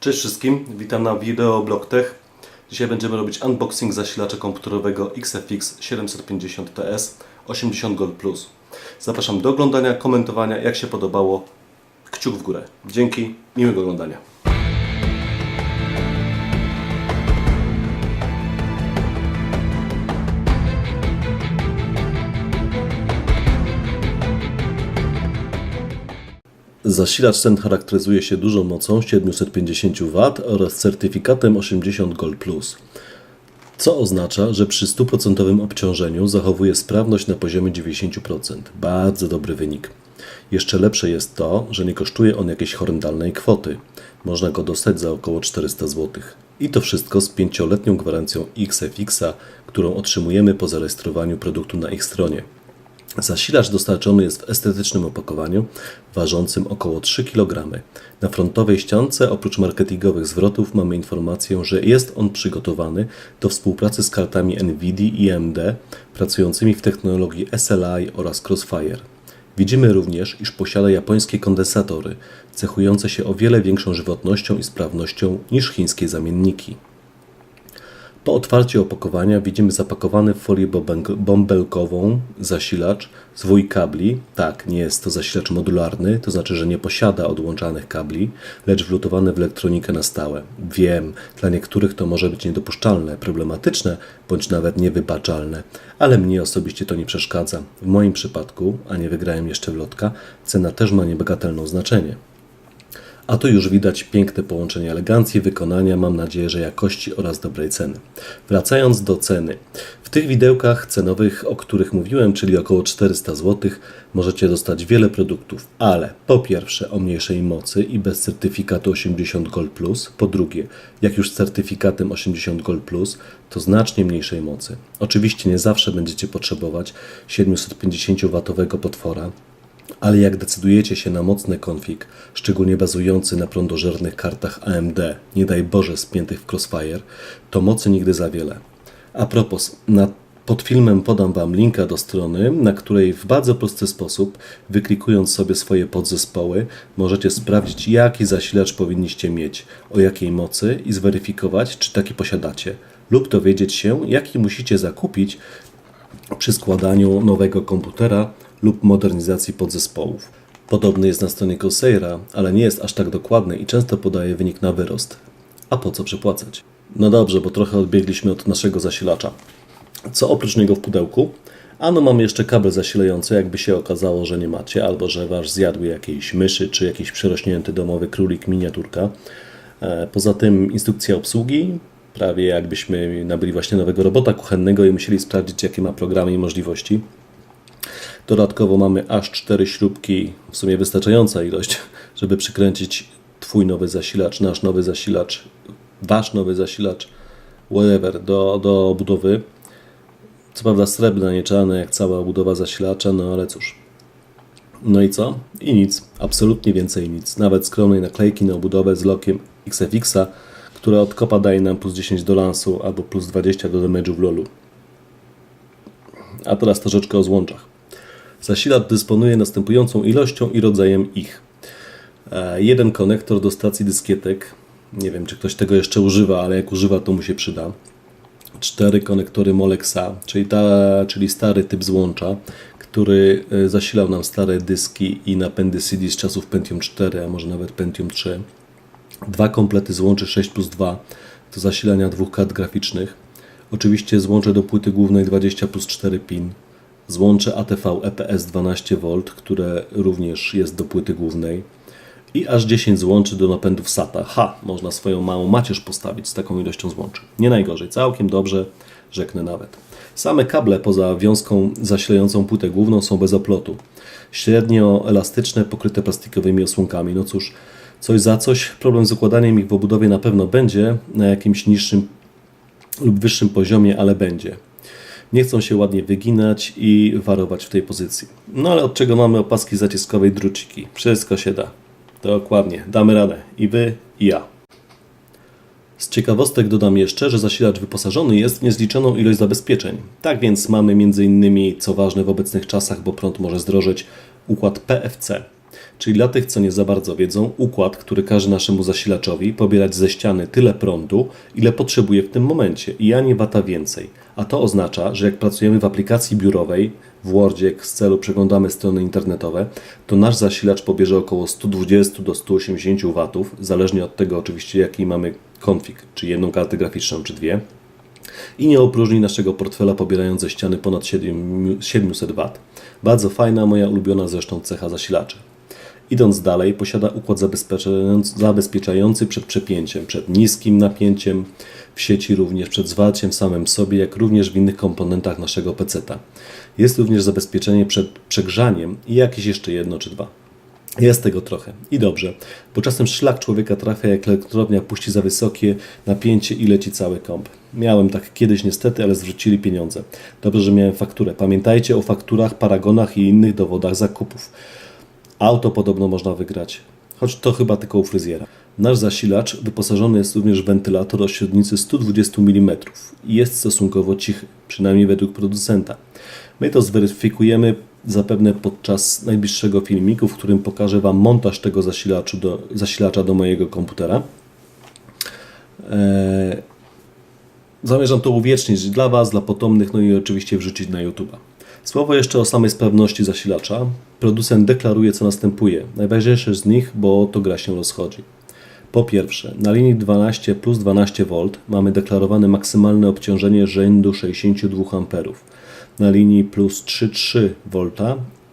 Cześć wszystkim, witam na wideo BlockTech. Dzisiaj będziemy robić unboxing zasilacza komputerowego XFX 750 TS 80 Gold Plus. Zapraszam do oglądania, komentowania, jak się podobało. Kciuk w górę. Dzięki, miłego oglądania. Zasilacz ten charakteryzuje się dużą mocą 750 W oraz certyfikatem 80 Gold Plus, co oznacza, że przy 100% obciążeniu zachowuje sprawność na poziomie 90%. Bardzo dobry wynik. Jeszcze lepsze jest to, że nie kosztuje on jakiejś horrendalnej kwoty. Można go dostać za około 400 zł. I to wszystko z 5-letnią gwarancją XFX-a, którą otrzymujemy po zarejestrowaniu produktu na ich stronie. Zasilacz dostarczony jest w estetycznym opakowaniu, ważącym około 3 kg. Na frontowej ściance, oprócz marketingowych zwrotów, mamy informację, że jest on przygotowany do współpracy z kartami NVIDIA i AMD, pracującymi w technologii SLI oraz Crossfire. Widzimy również, iż posiada japońskie kondensatory, cechujące się o wiele większą żywotnością i sprawnością niż chińskie zamienniki. Po otwarciu opakowania widzimy zapakowany w folię bąbelkową zasilacz z kabli. Tak, nie jest to zasilacz modularny, to znaczy, że nie posiada odłączanych kabli, lecz wlutowany w elektronikę na stałe. Wiem, dla niektórych to może być niedopuszczalne, problematyczne bądź nawet niewybaczalne, ale mnie osobiście to nie przeszkadza. W moim przypadku, a nie wygrałem jeszcze w lotka, cena też ma niebagatelne znaczenie. A tu już widać piękne połączenie elegancji, wykonania, mam nadzieję, że jakości oraz dobrej ceny. Wracając do ceny. W tych widełkach cenowych, o których mówiłem, czyli około 400 zł, możecie dostać wiele produktów, ale po pierwsze o mniejszej mocy i bez certyfikatu 80 Gold Plus, po drugie, jak już z certyfikatem 80 Gold Plus, to znacznie mniejszej mocy. Oczywiście nie zawsze będziecie potrzebować 750W potwora, ale jak decydujecie się na mocny konfig, szczególnie bazujący na prądożernych kartach AMD, nie daj Boże spiętych w Crossfire, to mocy nigdy za wiele. A propos, na, pod filmem podam Wam linka do strony, na której w bardzo prosty sposób, wyklikując sobie swoje podzespoły, możecie sprawdzić, jaki zasilacz powinniście mieć, o jakiej mocy i zweryfikować, czy taki posiadacie, lub dowiedzieć się, jaki musicie zakupić, przy składaniu nowego komputera lub modernizacji podzespołów. Podobny jest na stronie Corsaira, ale nie jest aż tak dokładny i często podaje wynik na wyrost. A po co przepłacać? No dobrze, bo trochę odbiegliśmy od naszego zasilacza. Co oprócz niego w pudełku? Ano mamy jeszcze kabel zasilający, jakby się okazało, że nie macie, albo że wasz zjadły jakiejś myszy, czy jakiś przerośnięty domowy królik miniaturka. E, Poza tym instrukcja obsługi, prawie jakbyśmy nabyli właśnie nowego robota kuchennego i musieli sprawdzić, jakie ma programy i możliwości. Dodatkowo mamy aż cztery śrubki, w sumie wystarczająca ilość, żeby przykręcić Twój nowy zasilacz, nasz nowy zasilacz, Wasz nowy zasilacz, whatever, do, do budowy. Co prawda srebrne, a nie czarne, jak cała budowa zasilacza, no ale cóż. No i co? I nic. Absolutnie więcej nic. Nawet skromnej naklejki na obudowę z lokiem XFX-a, która od kopa daje nam plus 10 do lansu albo plus 20 do damage'u w lolu. A teraz troszeczkę o złączach. Zasilacz dysponuje następującą ilością i rodzajem ich. E, Jeden konektor do stacji dyskietek. Nie wiem, czy ktoś tego jeszcze używa, ale jak używa, to mu się przyda. Cztery konektory Molexa, czyli, ta, czyli stary typ złącza, który e, zasilał nam stare dyski i napędy CD z czasów Pentium 4, a może nawet Pentium 3. Dwa komplety złączy 6 plus 2 do zasilania dwóch kart graficznych. Oczywiście złącze do płyty głównej 20 plus 4 pin. Złącze ATV EPS 12V, które również jest do płyty głównej. I aż 10 złączy do napędów SATA. Ha, można swoją małą macierz postawić z taką ilością złączy. Nie najgorzej, całkiem dobrze, rzeknę nawet. Same kable poza wiązką zasilającą płytę główną są bez oplotu. Średnio elastyczne, pokryte plastikowymi osłonkami. No cóż, coś za coś. Problem z układaniem ich w obudowie na pewno będzie na jakimś niższym lub wyższym poziomie, ale będzie. Nie chcą się ładnie wyginać i warować w tej pozycji. No ale od czego mamy opaski zaciskowe i druciki? Wszystko się da. Dokładnie, damy radę. I wy, i ja. Z ciekawostek dodam jeszcze, że zasilacz wyposażony jest w niezliczoną ilość zabezpieczeń. Tak więc mamy m.in., co ważne w obecnych czasach, bo prąd może zdrożeć, układ PFC. Czyli dla tych, co nie za bardzo wiedzą, układ, który każe naszemu zasilaczowi pobierać ze ściany tyle prądu, ile potrzebuje w tym momencie i ani wata więcej. A to oznacza, że jak pracujemy w aplikacji biurowej, w Wordzie, jak z celu przeglądamy strony internetowe, to nasz zasilacz pobierze około 120 do 180 W, zależnie od tego oczywiście jaki mamy konfig, czy jedną kartę graficzną, czy dwie i nie opróżni naszego portfela pobierając ze ściany ponad 7 700 W. Bardzo fajna, moja ulubiona zresztą cecha zasilaczy. Idąc dalej, posiada układ zabezpieczający, przed przepięciem, przed niskim napięciem w sieci, również przed zwarciem samym sobie, jak również w innych komponentach naszego PC-ta. Jest również zabezpieczenie przed przegrzaniem i jakieś jeszcze jedno czy dwa. Jest tego trochę i dobrze, bo czasem szlak człowieka trafia, jak elektrownia puści za wysokie napięcie i leci cały komp. Miałem tak kiedyś niestety, ale zwrócili pieniądze. Dobrze, że miałem fakturę. Pamiętajcie o fakturach, paragonach i innych dowodach zakupów. Auto podobno można wygrać, choć to chyba tylko u fryzjera. Nasz zasilacz wyposażony jest również w wentylator o średnicy 120 mm i jest stosunkowo cichy, przynajmniej według producenta. My to zweryfikujemy zapewne podczas najbliższego filmiku, w którym pokażę Wam montaż tego do, zasilacza do mojego komputera. Eee, zamierzam to uwiecznić dla Was, dla potomnych, no i oczywiście wrzucić na YouTube. Słowo jeszcze o samej sprawności zasilacza. Producent deklaruje, co następuje. Najważniejsze z nich, bo to gra się rozchodzi. Po pierwsze, na linii 12 plus 12 V mamy deklarowane maksymalne obciążenie rzędu 62 A. Na linii plus 3,3 V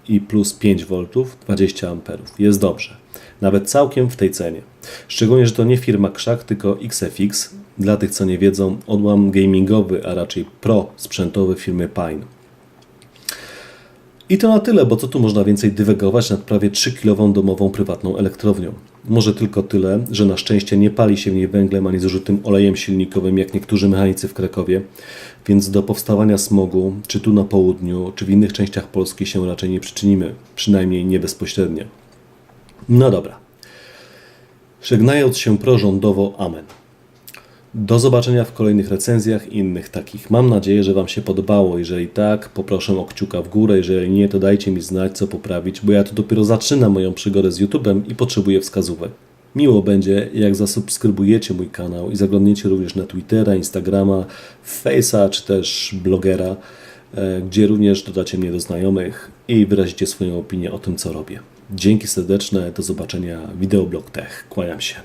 i plus 5 V 20 A. Jest dobrze. Nawet całkiem w tej cenie. Szczególnie, że to nie firma Krzak, tylko XFX. Dla tych, co nie wiedzą, odłam gamingowy, a raczej pro sprzętowy firmy Pine. I to na tyle, bo co tu można więcej dywegować nad prawie 3-kilową domową prywatną elektrownią. Może tylko tyle, że na szczęście nie pali się w niej węglem ani zużytym olejem silnikowym, jak niektórzy mechanicy w Krakowie, więc do powstawania smogu, czy tu na południu, czy w innych częściach Polski się raczej nie przyczynimy, przynajmniej nie bezpośrednio. No dobra. Żegnając się prorządowo, amen. Do zobaczenia w kolejnych recenzjach i innych takich. Mam nadzieję, że Wam się podobało. Jeżeli tak, poproszę o kciuka w górę. Jeżeli nie, to dajcie mi znać, co poprawić, bo ja tu dopiero zaczynam moją przygodę z YouTube'em i potrzebuję wskazówek. Miło będzie, jak zasubskrybujecie mój kanał i zaglądniecie również na Twittera, Instagrama, Face'a czy też blogera, e, gdzie również dodacie mnie do znajomych i wyrazicie swoją opinię o tym, co robię. Dzięki serdeczne, do zobaczenia. Wideoblog Tech. Kłaniam się.